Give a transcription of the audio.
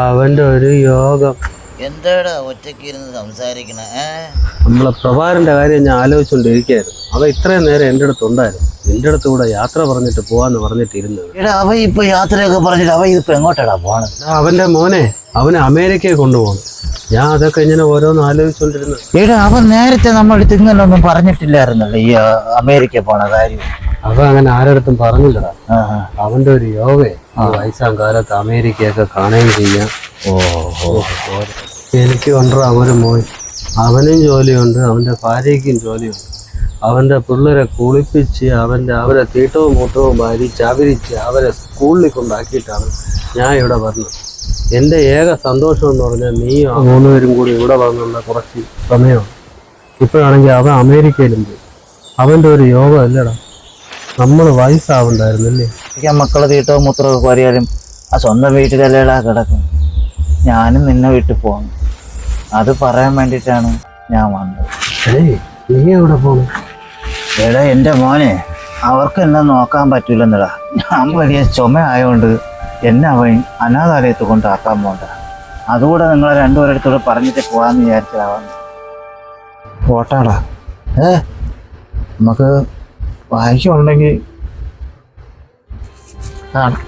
അവന്റെ ഒരു യോഗം. എന്താടാ ഒറ്റയ്ക്ക് ഇരുന്ന് സംസാരിക്കണ? നമ്മളെ പ്രഭാരന്റെ കാര്യം ഞാൻ ആലോചിച്ചുകൊണ്ടിരിക്കുകയായിരുന്നു അവ ഇത്രയും നേരം എന്റെ അടുത്ത് ഉണ്ടായിരുന്നു. എന്റെ അടുത്ത് കൂടെ യാത്ര പറഞ്ഞിട്ട് പോവാന്ന് പറഞ്ഞിട്ട് ഇരുന്നത് എടാ അവ ഇപ്പൊ യാത്രയൊക്കെ പറഞ്ഞിട്ട് അവ ഇതിപ്പോ എങ്ങോട്ടാടാ പോണത്? അവന്റെ മോനെ അവനെ അമേരിക്കയെ കൊണ്ടുപോകണം. ഞാൻ അതൊക്കെ ഇങ്ങനെ ഓരോന്ന് ആലോചിച്ചുകൊണ്ടിരുന്നത് എടാ അവൻ നേരത്തെ നമ്മളടുത്ത് ഇങ്ങനൊന്നും പറഞ്ഞിട്ടില്ലായിരുന്നല്ലോ ഈ അമേരിക്ക പോണ കാര്യം. അവ അങ്ങനെ ആരടുത്തും പറഞ്ഞില്ലടാ. അവന്റെ ഒരു യോഗേ വയസ്സാം കാലത്ത് അമേരിക്കയൊക്കെ കാണുകയും ചെയ്യാം. ഓ എനിക്ക് കൊണ്ടുവരാ അവർ മോൻ. അവനും ജോലിയുണ്ട് അവന്റെ ഭാര്യയ്ക്കും ജോലിയുണ്ട്. അവന്റെ പിള്ളേരെ കുളിപ്പിച്ച് അവന്റെ അവരെ തീട്ടവും മൂട്ടവും ഭാരിച്ച് അവരിച്ച് അവരെ സ്കൂളിൽ കൊണ്ടാക്കിയിട്ടാണ് ഞാൻ ഇവിടെ വന്നത്. എന്റെ ഏക സന്തോഷം എന്ന് പറഞ്ഞാൽ നീ മൂന്നുപേരും കൂടി ഇവിടെ വന്നുള്ള കുറച്ച് സമയമാണ്. ഇപ്പോഴാണെങ്കിൽ അവൻ അമേരിക്കയിലും പോയി. അവന്റെ ഒരു യോഗം അല്ലടാ. നമ്മൾ വയസ്സാവണ്ടായിരുന്നല്ലേ എനിക്ക് ആ മക്കളെ തീട്ടവും മൂത്രമൊക്കെ കോരിയാലും ആ സ്വന്തം വീട്ടിലല്ലേടാ കിടക്കും. ഞാനും നിന്നെ വീട്ടിൽ പോകണം അത് പറയാൻ വേണ്ടിയിട്ടാണ് ഞാൻ വന്നത്. ഏയ് നീ എവിടെ പോണു? എടാ എന്റെ മോനെ അവർക്ക് എന്നെ നോക്കാൻ പറ്റൂലെന്നടാ. ഞാൻ വലിയ ചുമ ആയതുകൊണ്ട് എന്നെ അവൻ അനാഥാലയത്ത് കൊണ്ടാക്കാൻ പോണ്ട. അതുകൂടെ നിങ്ങളെ രണ്ടുപേരെടുത്തൂടെ പറഞ്ഞിട്ട് പോകാമെന്ന് വിചാരിച്ചതാവാൻ പോട്ടാടാ. ഏ നമുക്ക് വായിക്കുണ്ടെങ്കിൽ കാണാം.